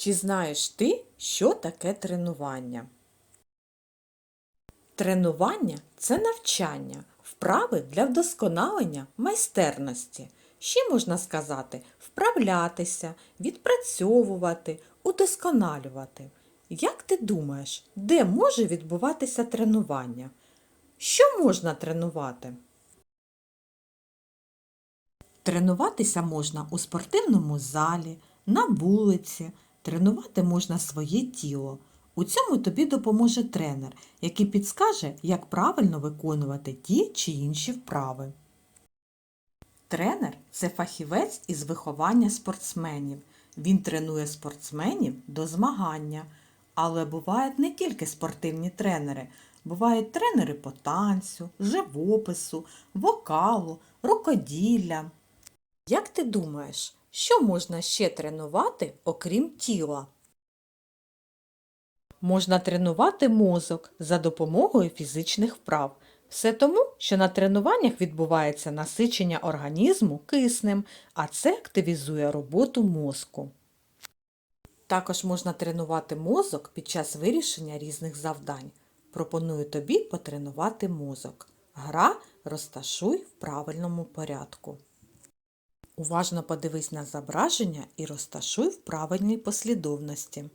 Чи знаєш ти, що таке тренування? Тренування це навчання, вправи для вдосконалення майстерності. Ще можна сказати вправлятися, відпрацьовувати, удосконалювати. Як ти думаєш, де може відбуватися тренування? Що можна тренувати? Тренуватися можна у спортивному залі, на вулиці, тренувати можна своє тіло. У цьому тобі допоможе тренер, який підскаже, як правильно виконувати ті чи інші вправи. Тренер це фахівець із виховання спортсменів. Він тренує спортсменів до змагання. Але бувають не тільки спортивні тренери, бувають тренери по танцю, живопису, вокалу, рукоділля. Як ти думаєш, що можна ще тренувати, окрім тіла? Можна тренувати мозок за допомогою фізичних вправ. Все тому, що на тренуваннях відбувається насичення організму киснем, а це активізує роботу мозку. Також можна тренувати мозок під час вирішення різних завдань. Пропоную тобі потренувати мозок. Гра розташуй в правильному порядку. Уважно подивись на зображення і розташуй в правильній послідовності.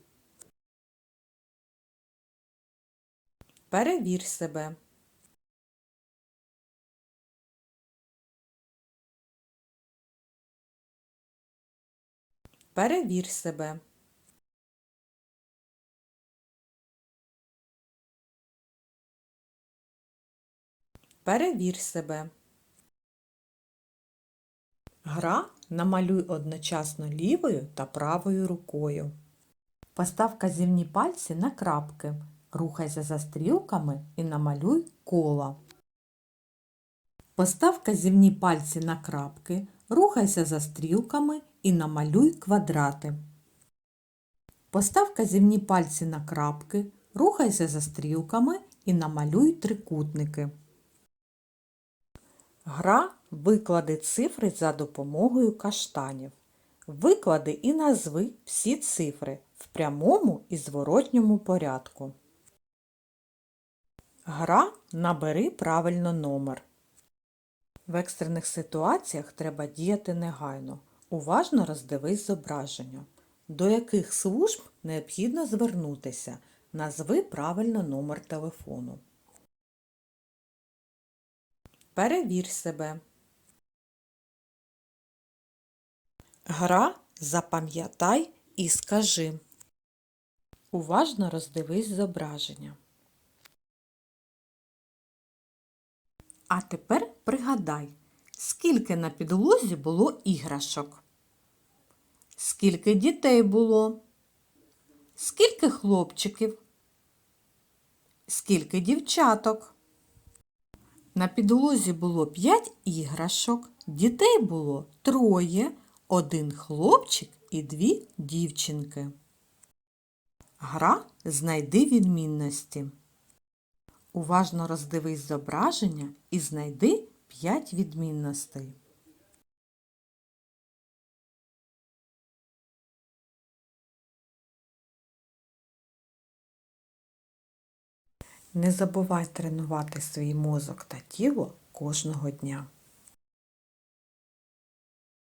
Перевір себе. Перевір себе. Перевір себе. Гра намалюй одночасно лівою та правою рукою. Постав казівні пальці на крапки. Рухайся за стрілками і намалюй коло. Постав казівні пальці на крапки, рухайся за стрілками і намалюй квадрати. Постав казівні пальці на крапки, рухайся за стрілками і намалюй трикутники. Гра виклади цифри за допомогою каштанів. Виклади і назви всі цифри в прямому і зворотньому порядку. Гра набери правильно номер. В екстрених ситуаціях треба діяти негайно. Уважно роздивись зображення. До яких служб необхідно звернутися? Назви правильно номер телефону. Перевір себе. Гра запам'ятай і скажи. Уважно роздивись зображення. А тепер пригадай, скільки на підлозі було іграшок. Скільки дітей було? Скільки хлопчиків? Скільки дівчаток? На підлозі було п'ять іграшок, дітей було троє, один хлопчик і дві дівчинки. Гра знайди відмінності. Уважно роздивись зображення і знайди п'ять відмінностей. Не забувай тренувати свій мозок та тіло кожного дня.